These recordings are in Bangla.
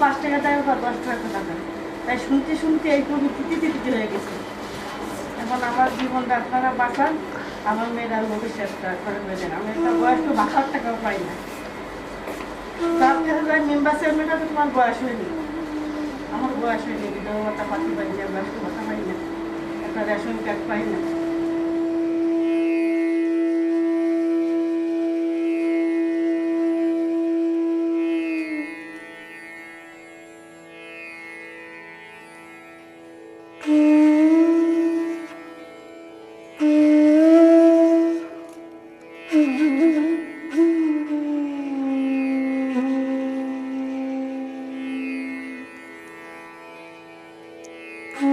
পাঁচ টাকা দেয় বা দশ টাকা টাকা তাই শুনতে শুনতে এই প্রবৃত্তিতে তৃপ্তি হয়ে গেছে। এখন আমার জীবনটা আপনারা বাঁচান, আমার মেয়েরা ভবিষ্যৎটা করে দেন আমি একটা বয়স্ক বাঁচার টাকাও পাই না। তো তোমার বয়স হয়নি। আমার বয়স হয়নি, বিধবা ভাতা পাই না, বয়স্ক ভাতা পাই না। একটা রেশন কার্ড পাই না। নাম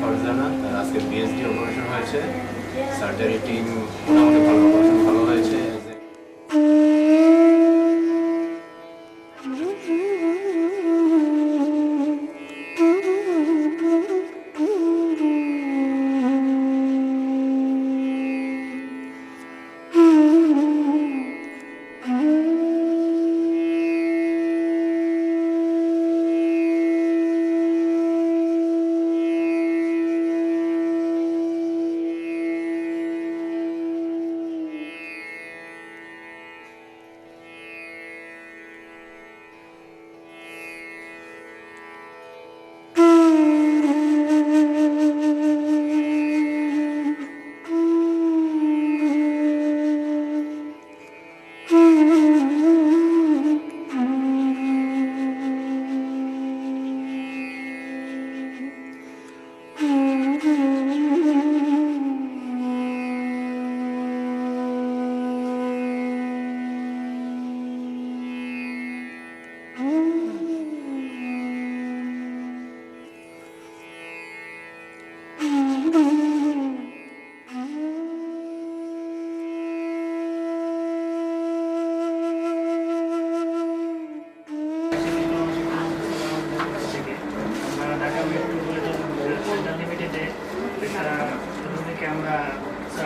ফারজানা তার আজকে বিএসডি অপারেশন হয়েছে সার্জারি টিম মোটামুটি ভালো আমরা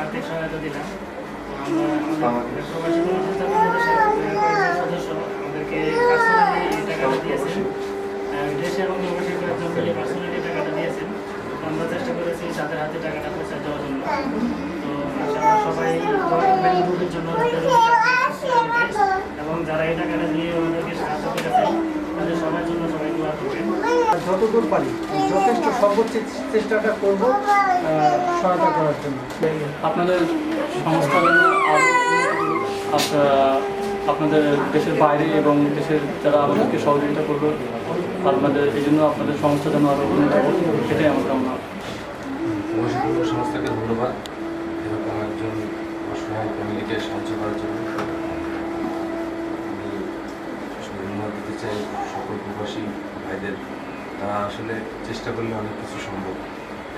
আর্থিক সহায়তা দিলাম। আমরা আমাদের প্রবাসী সদস্য আমাদেরকে পার্সোনালি টাকাটা দিয়েছেন। দেশে এবং প্রবাসী কয়েকজন মিলে পার্সোনালি টাকাটা দিয়েছেন। আমরা চেষ্টা করেছি তাদের হাতে টাকাটা পৌঁছে দেওয়ার জন্য। তো ইনশাআল্লাহ সবাই দোয়া জন্য। এবং যারা এই টাকাটা দিয়ে আমাদেরকে সাহায্য করেছেন তাদের সবার জন্য সবাই যতদূর পারি যথেষ্ট সর্বোচ্চ চেষ্টাটা করব সহায়তা করার জন্য। আপনাদের সংস্থা আপ- আপনাদের দেশের বাইরে এবং দেশের যারা আমাদেরকে সহযোগিতা করবে আপনাদের এই জন্য আপনাদের সংস্থা যেন আরও উন্নত সেটাই আমার কামনা। সংস্থাকে ধন্যবাদ। এরকম একজন অসহায় ফ্যামিলিকে সাহায্য করার জন্য আমি আসলে ধন্যবাদ দিতে চাই সকল প্রবাসী ভাইদের, তারা আসলে চেষ্টা করলে অনেক কিছু সম্ভব।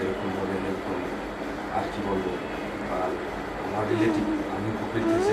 এরকমভাবে হেল্প করলে আর কি বলব? আর আমার রিলেটিভ আমি উপকৃত হয়েছি